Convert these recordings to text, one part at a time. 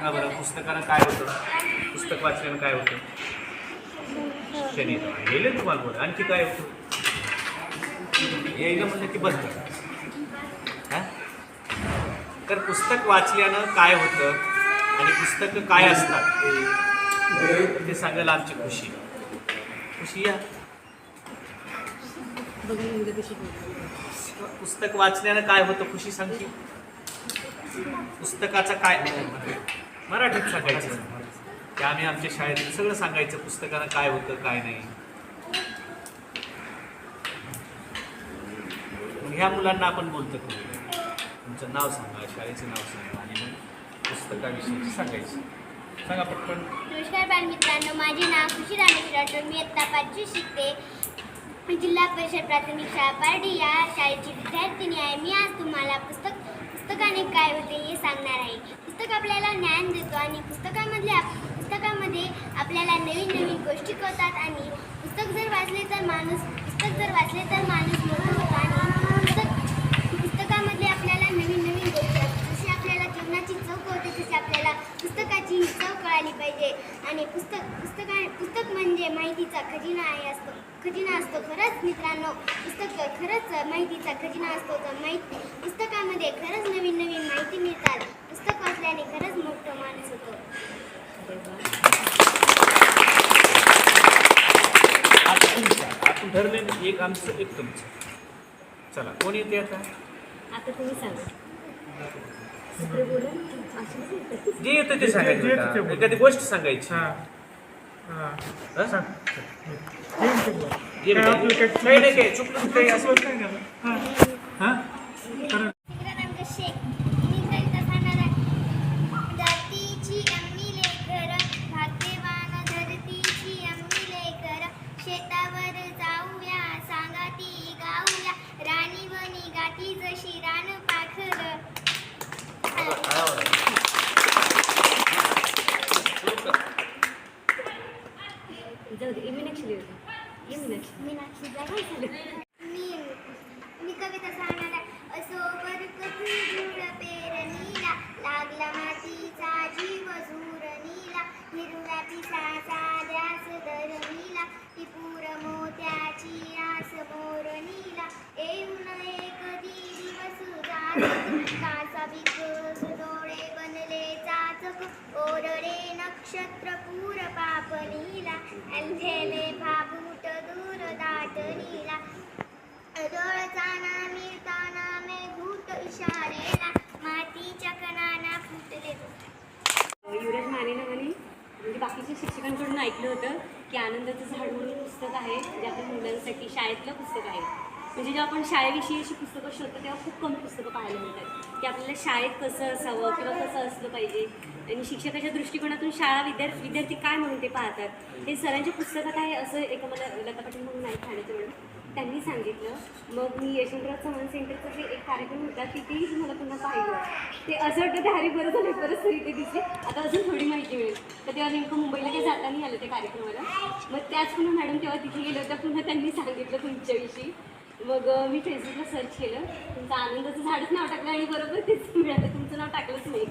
हा बरं पुस्तकानं काय होतं? पुस्तक वाचल्यानं काय होतं? शिक्षण येतं गेले तुम्हाला बोल आणखी काय होतं? यायला म्हणलं की बंद हा? तर पुस्तक वाचल्यानं काय होतं आणि पुस्तकं काय असतात? ते सांगायला आमची खुशी. खुशी या. पुस्तक वाचल्यानं काय होतं? खुशी सांगते पुस्तकाचा काय? मराठीत सांगायचं ते आम्ही आमच्या शाळेत सगळं सांगायचं पुस्तकानं काय होतं काय नाही. ह्या मुलांना आपण बोलतो करू तुमचं नाव सांगा शाळेचं नाव सांगा आणि मग पुस्तकाविषयी सांगायचं. सांगा पटकन. नमस्कार बालमित्रांनो माझे नाव खुशी रामेश मी आत्ता पाचवी शिकते. जिल्हा परिषद प्राथमिक शाळा पारडी या शाळेची विद्यार्थिनी आहे. मी आज तुम्हाला पुस्तक पुस्तकाने काय होते हे सांगणार पुस्तक आपल्याला ज्ञान देतो आणि पुस्तकामधल्या पुस्तकामध्ये आपल्याला नवीन नवीन गोष्टी कळतात आणि पुस्तक जर वाचले तर माणूस पुस्तक जर वाचले तर माणूस मोठा होतो आणि पुस्तक पुस्तकामध्ये आपल्याला नवीन नवीन गोष्टी जशी आपल्याला जीवनाची चव कळते तशी आपल्याला पुस्तकाची चव कळाली पाहिजे. आणि पुस्तक पुस्तका पुस्तक म्हणजे माहितीचा खजिना आहे असतो खजिना असतो. खरंच मित्रांनो पुस्तक खरंच माहितीचा खजिना असतो. तर माहिती पुस्तकामध्ये खरंच नवीन नवीन माहिती मिळतात. पुस्तक वाचल्याने खरंच मोठं माणूस होतो. आपण ठरले ना, एक आमचं एक तुमचं. चला कोण येते आता? तुम्ही सांगा. जे येतं ते सांगायचं. एखादी गोष्ट सांगायची. हां. हां. हं? नाही काही चुकलं काही असं असं काय झालं हां. मी मी कविता सांगणार असो धूळ पेरणीला लागला मातीचा जीव नीला. हिरव्या पिसाचा त्यास धरणीला टिपूर मोत्याची आस मोरणीला येऊन एक दिवस जात डोळे बनले चाचक. ओरडे नक्षत्र पूर पापनी की आनंदाचं झाड म्हणून पुस्तक आहे जे आपल्या मुलांसाठी शाळेतलं पुस्तक आहे. म्हणजे जेव्हा आपण शाळेविषयी अशी पुस्तकं शोधतो तेव्हा खूप कमी पुस्तकं पाहायला मिळतात. की आपल्याला शाळेत कसं असावं किंवा कसं असलं पाहिजे? आणि शिक्षकाच्या दृष्टिकोनातून शाळा विद्यार्थी विद्यार्थी काय म्हणून ते पाहतात? हे सरांच्या पुस्तकात आहे असं एका मला लता पाटील म्हणून नाही ठाण्याचं मॅडम. त्यांनी सांगितलं. मग मी यशवंतराव चव्हाण सेंटरचा जे एक कार्यक्रम होता तिथेही तुम्हाला पुन्हा पाहिलं. ते असं वाटतं ते हरी बरं झालं परत सर इथे दिसले. आता अजून थोडी माहिती मिळेल. तर तेव्हा नेमकं मुंबईला काही जाता नाही आलं त्या कार्यक्रमाला. मग त्याच पुन्हा मॅडम तेव्हा तिथे गेल्या होत्या पुन्हा त्यांनी सांगितलं तुमच्याविषयी. मग मी फेसबुकला सर्च केलं. तुमचं आनंदाचं झाडच नाव टाकलं आणि बरोबर तेच मिळालं तुमचं नाव टाकलंच नाही.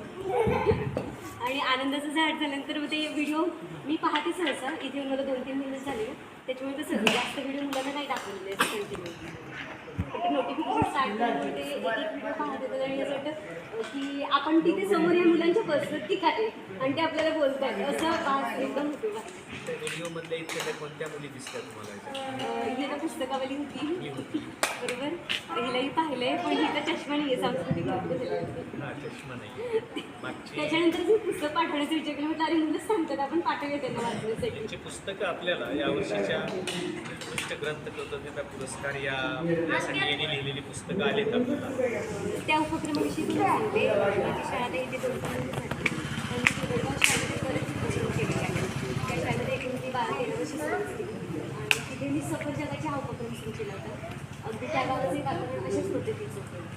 आणि आनंदाचं झाड झाल्यानंतर मग ते व्हिडिओ मी पाहते सहसा. इथे मला दोन तीन दिवस झाले. त्याच्यामुळे तसं जास्त व्हिडिओ मुलांना नाही दाखवलेले कंटिन्यू ते नोटिफिकेशन स्टार्ट झाल्यामुळे ते एक एक व्हिडिओ पाहत येतात आणि असं वाटतं अं, की आपण तिथे समोर या मुलांच्या काय आहे आणि ते आपल्याला बोलतात. असं एकदम. व्हिडिओ मधल्या इथल्या कोणत्या मुली दिसतात तुम्हाला? पुस्तकावाली होती. बरोबर? हिलाही पाहिलंय पण ही तर चष्मा नाही आहे सांस्कृतिक चष्मा नाही. त्याच्यानंतर मी पुस्तक पाठवण्याचं विचार केला म्हटलं अरे मुलंच सांगतात आपण पाठवूया त्यांना वाचण्यासाठी. पुस्तकं आपल्याला या वर्षीच्या उत्कृष्ट ग्रंथ कृतज्ञता पुरस्कार या यासाठी यांनी लिहिलेली पुस्तकं आलेत आपल्याला. त्या उपक्रमाविषयी तुम्हाला सांगते माझी शाळा इथे दोन तीन शाळेमध्ये बरेच उपक्रम केलेले आहेत त्या शाळेमध्ये एकूण मी बारा तेरा वर्ष आणि तिथे मी सफर जगाचे हा उपक्रम सुरू केला होता. त्या गावाचे वातावरण अशाच पद्धतीचं होतं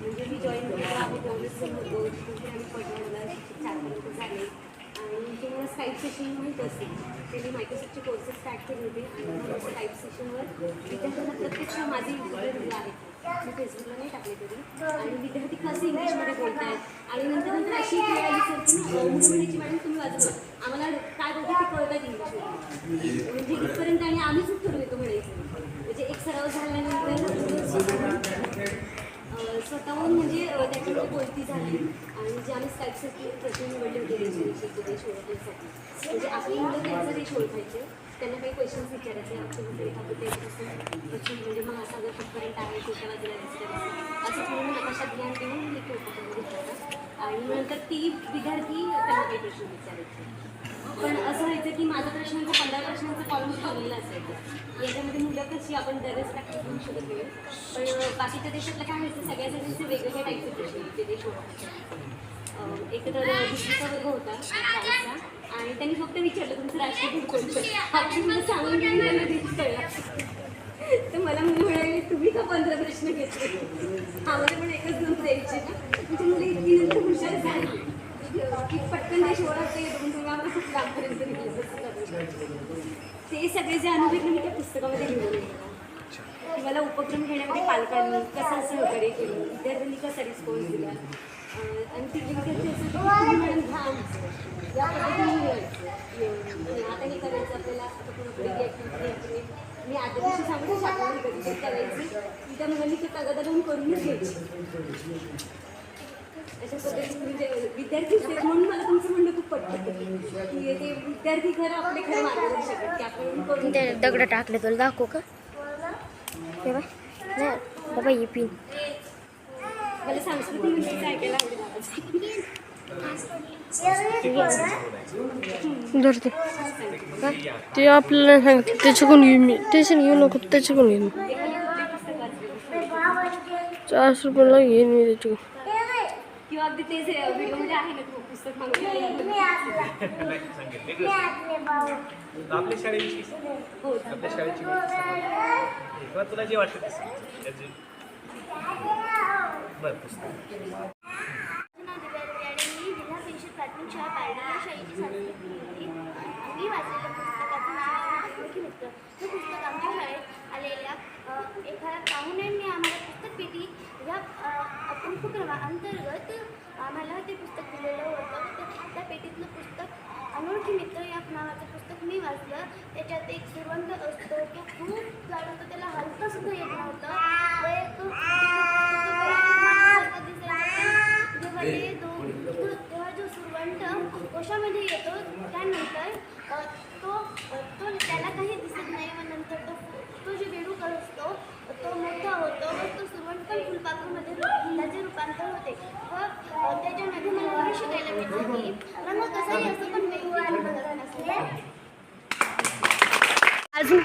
म्हणजे मी जॉईन केलं आम्ही बोनस होतो तिथे आम्ही पडवला शिक्षक चार पर्यंत झाले. आणि तुम्हाला स्काईप सेशन माहीत असेल ते मी मायक्रोसॉफ्टचे कोर्सेस स्टार्ट केले होते. आणि मग स्काईप सेशनवर विद्यार्थ्यांना प्रत्यक्ष माझे युट्यूबला आहेत. मी फेसबुकला नाही टाकले तरी आणि विद्यार्थी कसं इंग्लिशमध्ये बोलत आहेत आणि नंतर नंतर अशी एक म्हणायची मॅडम तुम्ही वाजवा आम्हाला काय बोलतात ते कळतात इंग्लिशमध्ये म्हणजे इथपर्यंत आणि आम्हीच उत्तर देतो म्हणायचं. म्हणजे एक सराव झाल्यानंतर स्वतःहून म्हणजे अं, त्याच्यामध्ये बोलती झाली आणि जे आम्ही स्टाईलसाठी प्रश्न निवडले होते रेशोविषयीचे देश ओळखण्यासाठी म्हणजे आपली मुलं त्यांचा देश ओळखायचे त्यांना काही क्वेश्चन्स विचारायचे. आमच्या रेखापट्यापासून पश्चिम म्हणजे महासागर कुठपर्यंत आहे कुठल्या बाजूला दुसऱ्या असं थोडं नकाशा ज्ञान देऊन एक उपक्रम घेतला आणि नंतर ती विद्यार्थी त्यांना काही प्रश्न विचारायचे. पण असं व्हायचं की माझा प्रश्नांचा पंधरा प्रश्नांचा कॉलम ठरलेला असायचा याच्यामध्ये मुलं कशी आपण दरच प्रॅक्टिस करू शकत नाही. पण बाकीच्या देशातलं काय व्हायचं सगळ्या सगळ्यांचे वेगवेगळ्या टाईपचे प्रश्न होते देश ओळखायचे एक तर दुसरीचा वर्ग होता आणि त्यांनी फक्त विचारलं तुमचं राष्ट्रपती कोणतं आपण मला सांगून घेऊन तर मला मुलं म्हणाले तुम्ही का पंधरा प्रश्न घेतले? आम्हाला पण एकच दोन द्यायचे ना म्हणजे मुलं इतकी नंतर हुशार झाली की पटकन देश ओळखते येऊन खूप लांबपर्यंत निघलं ते सगळे जे अनुभव मी त्या पुस्तकामध्ये लिहिलेले की मला उपक्रम घेण्यामध्ये पालकांनी कसा सहकार्य केलं? विद्यार्थ्यांनी कसा रिस्पॉन्स दिला? आणि ती विद्यार्थी असं की मॅडम घ्या. या पद्धतीने लिहायचं आता हे करायचं आपल्याला आता कोणाकडे मी आदल्या दिवशी सांगते शाळेमध्ये कधी करायची. त्या मुलांनी ते कागदा लावून करूनच घ्यायची. अशा पद्धतीने विद्यार्थीच आहेत म्हणून मला तुमचं म्हणणं खूप की ते विद्यार्थी खरं आपले खरं मार्गदर्शक आहेत की आपण करून ते दगड टाकले तुला दाखवू का? हे नाही बाबा ही पिन मला सांस्कृतिक नृत्याचं ऐकायला आवडेल आवाज. धरते ते. आपल्याला सांगते त्याच्याकडून घेऊ मी. त्याच्याने घेऊ नको त्याच्याकडून मी. चारशे रुपयाला घेईन मी त्याच्याकडून. किंवा अगदी तेच व्हिडिओमध्ये आहे ना तू पुस्तक तर आपल्या शाळेविषयी हो आपल्या शाळेची सांग. किंवा तुला जे वाटतं ते सांग. त्याची बरं पुस्तक. प्राथमिक शाळा पारडी या शाळेची संस्कृती होती मी वाचलेल्या मित्र हे पुस्तक आमच्या शाळेत आलेल्या एखाद्या पाहुण्यांनी आम्हाला पुस्तक पेटी या उपक्रमा अंतर्गत आम्हाला ते पुस्तक दिलेलं होतं तर त्या पेटीतलं पुस्तक अनोळखी मित्र या नावाचं पुस्तक मी वाचलं त्याच्यात एक सुरवंत असतो तो खूप जाड होतो त्याला हलकासुद्धा येत नव्हतं व एक जेव्हा ते दोन तेव्हा जो सुरवंत कोशामध्ये येतो त्यानंतर तो त्याला काही दिसत नाही व नंतर तो तो जे बेडूक असतो तो मोठा होतो व तो सुरवंट त्याचे रूपांतर होते. व त्याच्यामध्ये मला हे शिकायला मिळतं की रंग कसाही असतो पण वेगवेगळ्या रंगाचा असतो. अजून